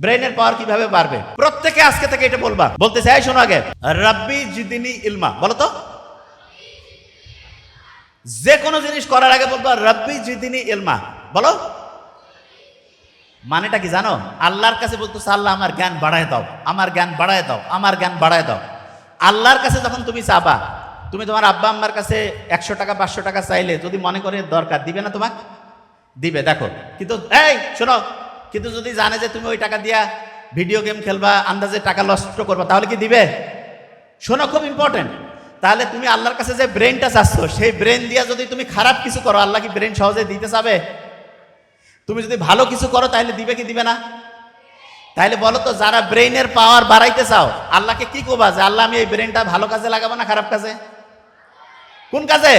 ব্রেনের পাওয়ার কীভাবে বাড়বে? প্রত্যেকে আজকে থেকে এটা বলবা। বলতে চাই শোনো আগে, রাব্বি জিদিনী ইলমা। বলো তো। যে কোনো জিনিস করার আগে বলবা, রাব্বি জিদিনী ইলমা। বলো। মানেটা কি জানো? আল্লাহর কাছে বলতো আল্লাহ, আমার জ্ঞান বাড়ায় দাও, আমার জ্ঞান বাড়ায় দাও, আমার জ্ঞান বাড়ায় দাও। আল্লাহর কাছে যখন তুমি চাবা, তুমি তোমার আব্বা আম্মার কাছে একশো টাকা, পাঁচশো টাকা চাইলে যদি মনে করে দরকার, দিবে না তোমাকে? দিবে, দেখো। কিন্তু, এই, শোনো কিন্তু যদি জানে যে তুমি ওই টাকা দিয়া ভিডিও গেম খেলবা, আন্দাজে টাকা নষ্ট করবা, তাহলে কি দিবে? শোনো, খুব ইম্পর্টেন্ট তাহলে তুমি আল্লাহর কাছে যে ব্রেনটা চাচ্ছ, সেই ব্রেন দিয়া যদি তুমি খারাপ কিছু করো, আল্লাহ কি ব্রেন সহজে দিতে চাবে? তুমি যদি ভালো কিছু করো, তাহলে দিবে কি দিবে না? তাহলে বলো তো, যারা ব্রেইনের পাওয়ার বাড়াইতে চাও, আল্লাহকে কি করবা যে আল্লাহ আমি এই ব্রেনটা ভালো কাজে লাগাবো না খারাপ কাজে? কোন কাজে?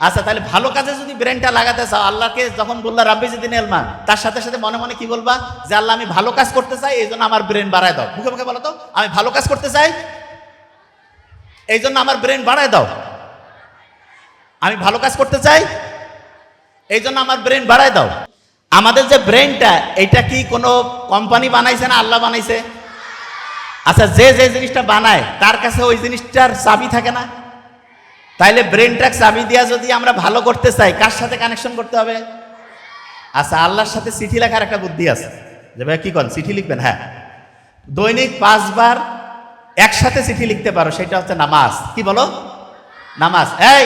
আচ্ছা তাহলে ভালো কাজে যদি ব্রেনটা লাগাতে চাও, আল্লাহকে যখন বললা, রাব্বি যদি এলমান তার সাথে সাথে মনে মনে কি বলবা? যে, আল্লাহ, আমি ভালো কাজ করতে চাই এই জন্য আমার ব্রেন বাড়ায় দাও। মুখে মুখে বলো তো, আমি ভালো কাজ করতে চাই এই জন্য আমার ব্রেন বাড়ায় দাও। আমি ভালো কাজ করতে চাই এই জন্য আমার ব্রেন বাড়ায় দাও। আমাদের যে ব্রেনটা এটা কি কোনো কোম্পানি বানাইছে না আল্লাহ বানাইছে? আচ্ছা যে যে জিনিসটা বানায়, তার কাছে ওই জিনিসটার চাবি থাকে না? তাইলে ব্রেনটা চাবি দিয়া যদি আমরা ভালো করতে চাই, কার সাথে কানেকশন করতে হবে? আচ্ছা আল্লাহর সাথে চিঠি লেখার একটা বুদ্ধি আছে। যে ভাই, কি করেন চিঠি লিখবেন? হ্যাঁ। দৈনিক পাঁচবার একসাথে চিঠি লিখতে পারো, সেটা হচ্ছে নামাজ। কি বলো? নামাজ। এই,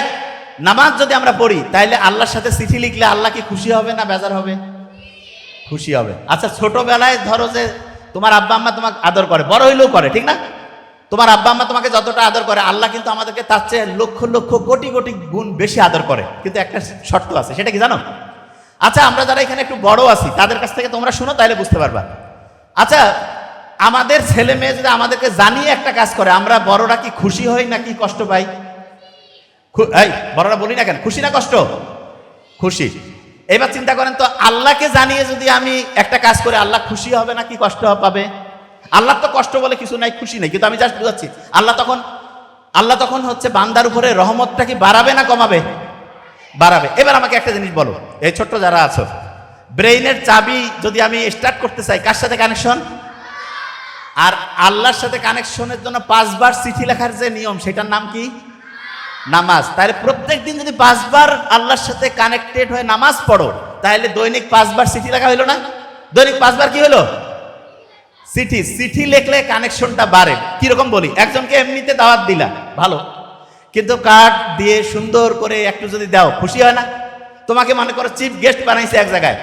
নামাজ যদি আমরা পড়ি, তাইলে আল্লাহর সাথে চিঠি লিখলে আল্লাহ কি খুশি হবে না বেজার হবে? খুশি হবে। আচ্ছা ছোটবেলায় ধরো যে তোমার আব্বা আম্মা তোমাকে আদর করে, বড় হইলেও করে, ঠিক না? তোমার আব্বা আম্মা তোমাকে যতটা আদর করে, আল্লাহ কিন্তু আমাদেরকে তার চেয়ে লক্ষ লক্ষ কোটি কোটি গুণ বেশি আদর করে। কিন্তু একটা শর্ত আছে, সেটা কি জানো? আচ্ছা আমরা যারা এখানে একটু বড় আছি, তাদের কাছ থেকে তোমরা শোনো, তাহলে বুঝতে পারবা। আচ্ছা আমাদের ছেলে মেয়ে যদি আমাদেরকে জানিয়ে একটা কাজ করে, আমরা বড়রা কি খুশি হই নাকি কষ্ট পাই? এই, বড়রা বলি না কেন? খুশি না কষ্ট? খুশি। এবার চিন্তা করেন তো, আল্লাহকে জানিয়ে যদি আমি একটা কাজ করে, আল্লাহ খুশি হবে না কি কষ্ট পাবে? আল্লাহ তো কষ্ট বলে কিছু নাই, খুশি নেই, কিন্তু আমি জাস্ট বুঝাচ্ছি, আল্লাহ তখন আল্লাহ তখন হচ্ছে বান্দার উপরে রহমতটা কি বাড়াবে না কমাবে? বাড়াবে। এবার আমাকে একটা জিনিস বলো, এই ছোট্ট যারা আছো, ব্রেইনের চাবি যদি আমি স্টার্ট করতে চাই, কার সাথে কানেকশন আর আল্লাহর সাথে কানেকশনের জন্য পাঁচবার চিঠি লেখার যে নিয়ম, সেটার নাম কি? নামাজ। তাহলে প্রত্যেক দিন যদি পাঁচবার আল্লাহর সাথে কানেক্টেড হয়ে নামাজ পড়ো, তাহলে দৈনিক পাঁচবার চিঠি লেখা হইল না? দৈনিক পাঁচবার কি হলো চিঠি চিঠি লিখলে কানেকশনটা বাড়ে। কীরকম বলি? একজনকে এমনিতে দাওয়াত দিলা, ভালো। কিন্তু কার্ড দিয়ে সুন্দর করে একটু যদি দাও, খুশি হয় না? তোমাকে মনে করো চিফ গেস্ট বানাইছে এক জায়গায়।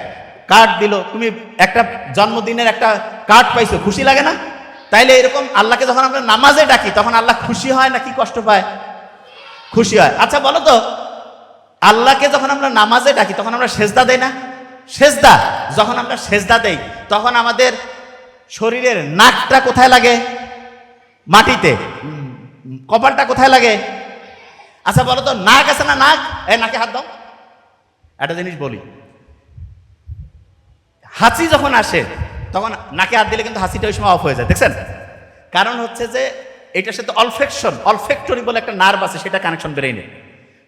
কার্ড দিল, তুমি একটা জন্মদিনের একটা কার্ড পাইছো, খুশি লাগে না? তাইলে এরকম আল্লাহকে যখন আমরা নামাজে ডাকি, তখন আল্লাহ খুশি হয় নাকি কষ্ট পায়? খুশি হয়। আচ্ছা বলো তো, আল্লাহকে যখন আমরা নামাজে ডাকি, তখন আমরা সেজদা দেই না? সেজদা, যখন আমরা সেজদা দেই, তখন আমাদের শরীরের নাকটা কোথায় লাগে? মাটিতে। কপালটা কোথায় লাগে? আচ্ছা বলো তো নাক আছে না নাক? এই নাকে হাত দাও। একটা জিনিস বলি। হাঁচি যখন আসে, তখন নাকে হাত দিলে কিন্তু হাসিটা ওই সময় অফ হয়ে যায়। দেখছেন? কারণ হচ্ছে যে, এটার সাথে অলফেকশন অলফেক্টরি বলে একটা নার্ভ আছে, সেটা কানেকশন ব্রেইনে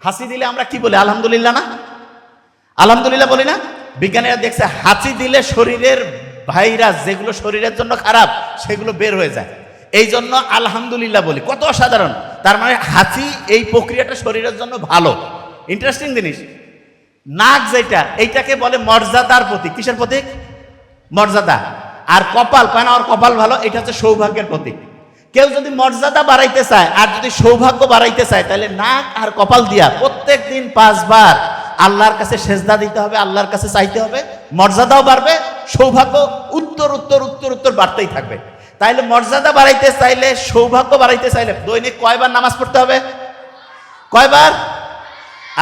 হাসি দিলে আমরা কি বলি? আলহামদুলিল্লাহ না? আলহামদুলিল্লাহ বলি না? বিজ্ঞানীরা দেখছে, হাঁচি দিলে শরীরের ভাইরাস যেগুলো শরীরের জন্য খারাপ, সেগুলো বের হয়ে যায়। এই জন্য আলহামদুলিল্লাহ বলি, কত অসাধারণ। তার মানে হাঁচি এই প্রক্রিয়াটা শরীরের জন্য ভালো। ইন্টারেস্টিং জিনিস। নাক যেটা, এইটাকে বলে মর্যাদার প্রতীক। কিসের প্রতীক? মর্যাদা। আর কপাল কয় না ওর কপাল ভালো? এটা হচ্ছে সৌভাগ্যের প্রতীক। কেউ যদি মর্যাদা বাড়াইতে চায়, আর যদি সৌভাগ্য বাড়াইতে চায়, তাহলে নাক আর কপাল দিয়া প্রত্যেক দিন পাঁচবার আল্লাহর কাছে সেজদা দিতে হবে, আল্লাহর কাছে চাইতে হবে, মর্যাদাও বাড়বে সৌভাগ্য উত্তর উত্তর উত্তর উত্তর বাড়তেই থাকবে। তাইলে মর্যাদা বাড়াইতে চাইলে, সৌভাগ্য বাড়াইতে চাইলে দৈনিক কয়বার নামাজ পড়তে হবে? কয়বার?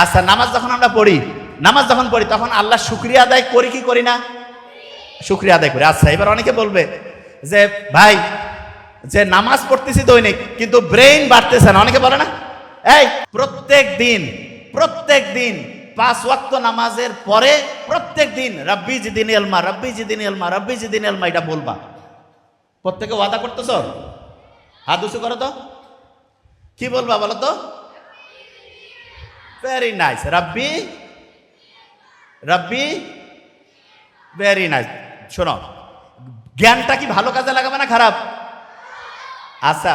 আচ্ছা নামাজ যখন আমরা পড়ি, নামাজ যখন পড়ি, তখন আল্লাহ শুক্রিয়া আদায় করি কি করি না? শুক্রিয়া আদায় করি। আচ্ছা এবার অনেকে বলবে যে, ভাই, যে নামাজ পড়তেছি দৈনিক, কিন্তু ব্রেইন বাড়তেছে না। অনেকে বলে না, এই, প্রত্যেক দিন প্রত্যেক দিন পাঁচ ওয়াক্ত নামাজের পরে প্রত্যেক দিন রাব্বি জিদিন এলমা রাব্বি জিদিন এলমা রাব্বি জিদিন এলমা এটা বলবা। প্রত্যেকে ওয়াদা করতেছ? হাত উঁচু করো তো। কি বলবা বলো তো? Very nice Rabbi Rabbi very nice শোনো, জ্ঞানটা কি ভালো কাজে লাগাবে না খারাপ? আচ্ছা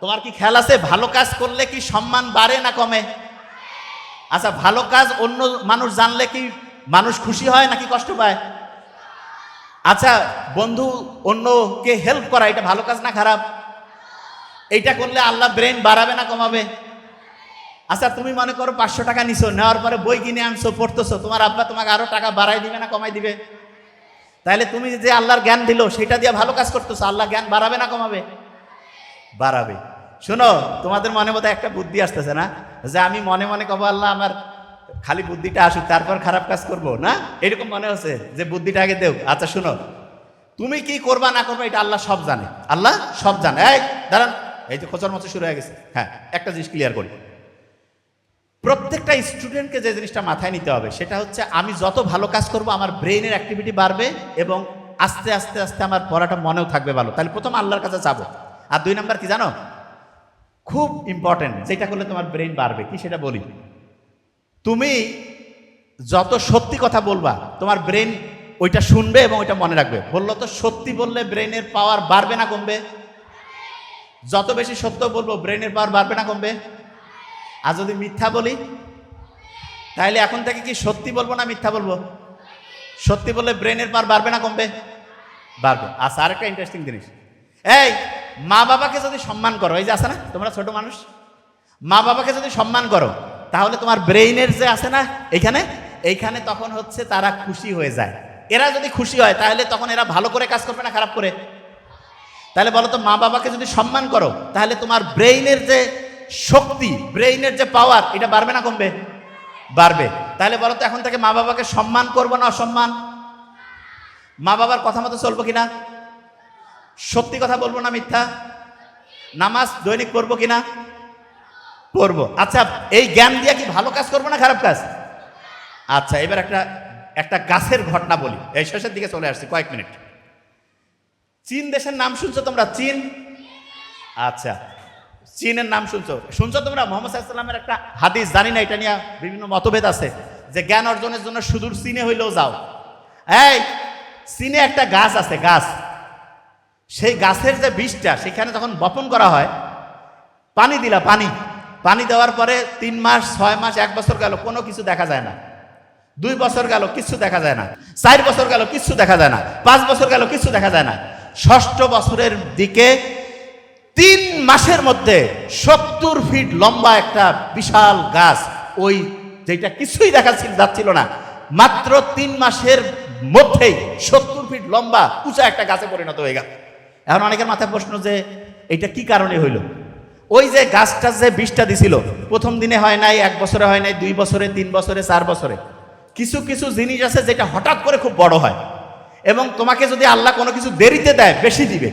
তোমার কি খেয়াল আছে? ভালো কাজ করলে কি সম্মান বাড়ে না কমে? আচ্ছা ভালো কাজ অন্য মানুষ জানলে কি মানুষ খুশি হয় নাকি কষ্ট পায়? আচ্ছা বন্ধু, অন্যকে হেল্প করা, এটা ভালো কাজ না খারাপ? এইটা করলে আল্লাহ ব্রেন বাড়াবে না কমাবে? আচ্ছা তুমি মনে করো পাঁচশো টাকা নিছো, নেওয়ার পরে বই কিনে আনছো, পড়তেছো, তোমার আব্বা তোমাকে আরও টাকা বাড়াই দিবে না কমাই দিবে? তাহলে তুমি যে আল্লাহর জ্ঞান দিল, সেটা দিয়ে ভালো কাজ করতেছো, আল্লাহ জ্ঞান বাড়াবে না কমাবে? বাড়াবে। শোনো, তোমাদের মনে মতো একটা বুদ্ধি আসতেছে না? যে আমি মনে মনে কব, আল্লাহ, আমার খালি বুদ্ধিটা আসুক, তারপর খারাপ কাজ করব না? এরকম মনে হচ্ছে যে বুদ্ধিটা আগে দেও। আচ্ছা শোনো। তুমি কি করবা, না করবা, এটা আল্লাহ সব জানে। আল্লাহ সব জানে। এই, দাঁড়ান। এই যে খোঁচার মতো শুরু হয়ে গেছে। হ্যাঁ একটা জিনিস ক্লিয়ার করি। প্রত্যেকটা স্টুডেন্টকে যে জিনিসটা মাথায় নিতে হবে, সেটা হচ্ছে আমি যত ভালো কাজ করব, আমার ব্রেইনের অ্যাক্টিভিটি বাড়বে এবং আস্তে আস্তে আস্তে আমার পড়াটা মনেও থাকবে ভালো। তাহলে প্রথম আল্লাহর কাছে যাব। আর দুই নাম্বার কি জানো? খুব ইম্পর্টেন্ট যেটা করলে তোমার ব্রেইন বাড়বে। কি সেটা বলি? তুমি যত সত্যি কথা বলবা, তোমার ব্রেন ওইটা শুনবে এবং ওইটা মনে রাখবে। বলল তো, সত্যি বললে ব্রেনের পাওয়ার বাড়বে না কমবে? যত বেশি সত্য বলব ব্রেনের পাওয়ার বাড়বে না কমবে? আর যদি মিথ্যা বলি তাহলে এখন থেকে কি সত্যি বলব না মিথ্যা বলব? সত্যি বললে ব্রেনের পাওয়ার বাড়বে না কমবে? বাড়বে। আচ্ছা আরেকটা ইন্টারেস্টিং জিনিস। এই, মা বাবাকে যদি সম্মান করো, এই যে আছে না, তোমরা ছোট মানুষ, মা বাবাকে যদি সম্মান করো, তাহলে তোমার ব্রেইনের যে আছে না এখানে এইখানে তখন হচ্ছে তারা খুশি হয়ে যায়। এরা যদি খুশি হয়, তাহলে তখন এরা ভালো করে কাজ করবে না খারাপ করে? তাহলে বলো তো, মা বাবাকে যদি সম্মান করো, তাহলে তোমার ব্রেইনের যে শক্তি, ব্রেইনের যে পাওয়ার এটা বাড়বে না কমবে? বাড়বে। তাহলে বলো তো, এখন থেকে মা বাবাকে সম্মান করব না অসম্মান? মা বাবার কথা মতো চলবো কিনা? সত্যি কথা বলব না মিথ্যা? নামাজ দৈনিক পড়ব কিনা? পড়ব। আচ্ছা এই জ্ঞান দিয়ে কি ভালো কাজ করব না খারাপ কাজ? আচ্ছা এবার একটা একটা গাছের ঘটনা বলি। এই শেষের দিকে চলে আসছি, কয়েক মিনিট। চীন দেশের নাম শুনছো তোমরা? চীন? আচ্ছা চীনের নাম শুনছো? শুনছো তোমরা? মোহাম্মদ সাল্লামের একটা হাদিস, জানি না, এটা নিয়ে বিভিন্ন মতভেদ আছে। যে জ্ঞান অর্জনের জন্য সুদূর চীনে হইলেও যাও। এই, চীনে একটা গাছ আছে, গাছ। সেই গাছের যে বীজটা সেখানে যখন বপন করা হয়, পানি দিলা, পানি। পানি দেওয়ার পরে তিন মাস, ছয় মাস, এক বছর গেল, কোনো কিছু দেখা যায় না। দুই বছর গেল কিচ্ছু দেখা যায় না। চার বছর গেল কিচ্ছু দেখা যায় না। পাঁচ বছর গেল কিচ্ছু দেখা যায় না। ষষ্ঠ বছরের দিকে তিন মাসের মধ্যে সত্তর ফিট লম্বা একটা বিশাল গাছ, ওই যেটা কিছুই দেখা ছিল- যাচ্ছিল না। মাত্র তিন মাসের মধ্যেই সত্তর ফিট লম্বা, উঁচা একটা গাছে পরিণত হয়ে গেল। এখন অনেকের মাথায় প্রশ্ন যে এটা কি কারণে হইল? ওই যে গাছটা যে বিষটা দিছিল, প্রথম দিনে হয় নাই, এক বছরে হয় নাই, দুই বছরে, তিন বছরে, চার বছরে, কিছু কিছু জিনিস আছে যেটা হঠাৎ করে খুব বড় হয়। এবং তোমাকে যদি আল্লাহ কোনো কিছু দেরিতে দেয়, বেশি দিবে।